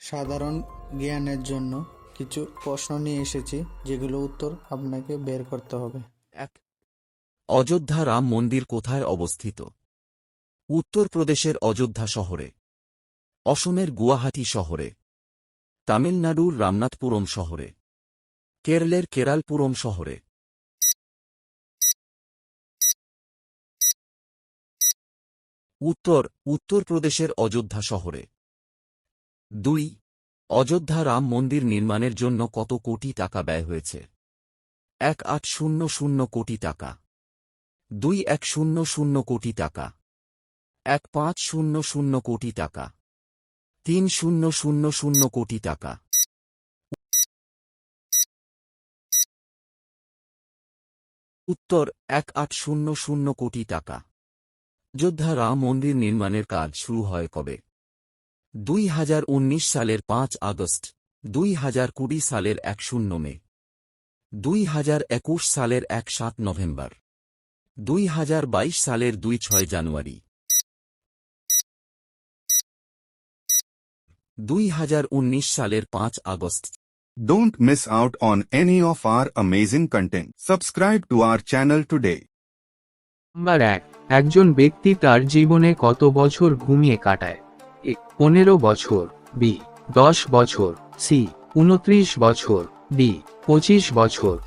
সাধারণ জ্ঞানের জন্য কিছু প্রশ্ন নিয়ে এসেছি, যেগুলো উত্তর আপনাকে বের করতে হবে। এক, অযোধ্যা রাম মন্দির কোথায় অবস্থিত? উত্তরপ্রদেশের অযোধ্যা শহরে, অসমের গুয়াহাটি শহরে, তামিলনাড়ুর রামনাথপুরম শহরে, কেরলের কেরালপুরম শহরে। উত্তর, উত্তরপ্রদেশের অযোধ্যা শহরে। দুই, অযোধ্যা রাম মন্দির নির্মাণের জন্য কত কোটি টাকা ব্যয় হয়েছে? এক আট শূন্য শূন্য কোটি টাকা। দুই এক শূন্য শূন্য কোটি টাকা। এক পাঁচ শূন্য শূন্য কোটি টাকা। তিন শূন্য শূন্য শূন্য কোটি টাকা। উত্তর, এক আট শূন্য শূন্য কোটি টাকা। যোদ্ধা রাম মন্দির নির্মাণের কাজ শুরু হয় কবে? দুই হাজার উনিশ সালের পাঁচ আগস্ট দুই হাজার কুড়ি সালের এক শূন্য মে দুই হাজার একুশ সালের এক সাত নভেম্বর দুই হাজার বাইশ সালের দুই ছয় জানুয়ারি দুই হাজার উনিশ সালের পাঁচ আগস্ট Don't miss out on any of our amazing content. Subscribe to our channel today. Number এক একজন ব্যক্তি তার জীবনে কত বছর ঘুমিয়ে কাটায় এ পনেরো বছর, বি দশ বছর, সি উনত্রিশ বছর, ডি পঁচিশ বছর।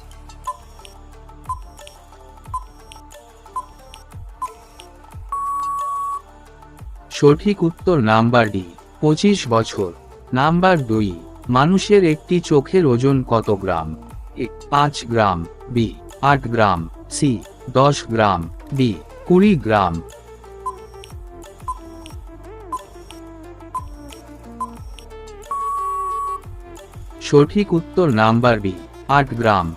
সঠিক উত্তর নাম্বার ডি, পঁচিশ বছর। নাম্বার দুই, মানুষের একটি চোখের ওজন কত গ্রাম? এ পাঁচ গ্রাম, বি আট গ্রাম, সি দশ গ্রাম, ডি কুড়ি গ্রাম। সঠিক উত্তর নাম্বার বি, আট গ্রাম।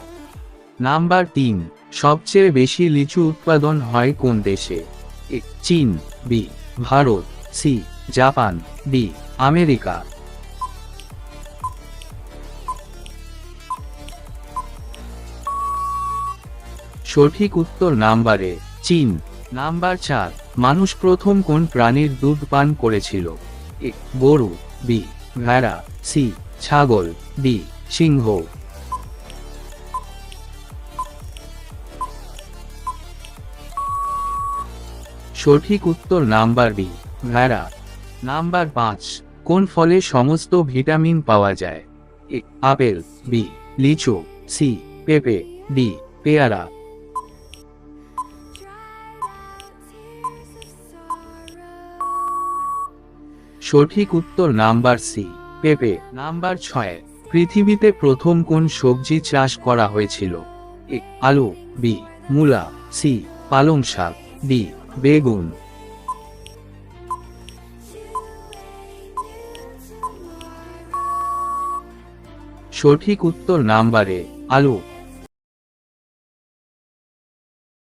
নাম্বার তিন, সবচেয়ে বেশি লিচু উৎপাদন হয় কোন দেশে? এ, চীন, B, Bharat, C, Japan, D, America. সঠিক উত্তর নাম্বারে চীন। নাম্বার চার, মানুষ প্রথম কোন প্রাণীর দুধ পান করেছিল? এ, গরু, বি, ভেড়া, সি ছাগল ডি সিংহ। সঠিক উত্তর নাম্বার বি, ভেড়া। নাম্বার পাঁচ, কোন ফলে সমস্ত ভিটামিন পাওয়া যায়? এ, আপেল, বি, লিচু, সি, পেঁপে, ডি, পেয়ারা। সঠিক উত্তর নাম্বার সি পেঁপে নাম্বার ছয়, পৃথিবীতে প্রথম কোন সবজি চাষ করা হয়েছিল? এ, আলু, বি, মূলা, সি, পালং শাক, ডি, বেগুন। সঠিক উত্তর নাম্বারে, আলু।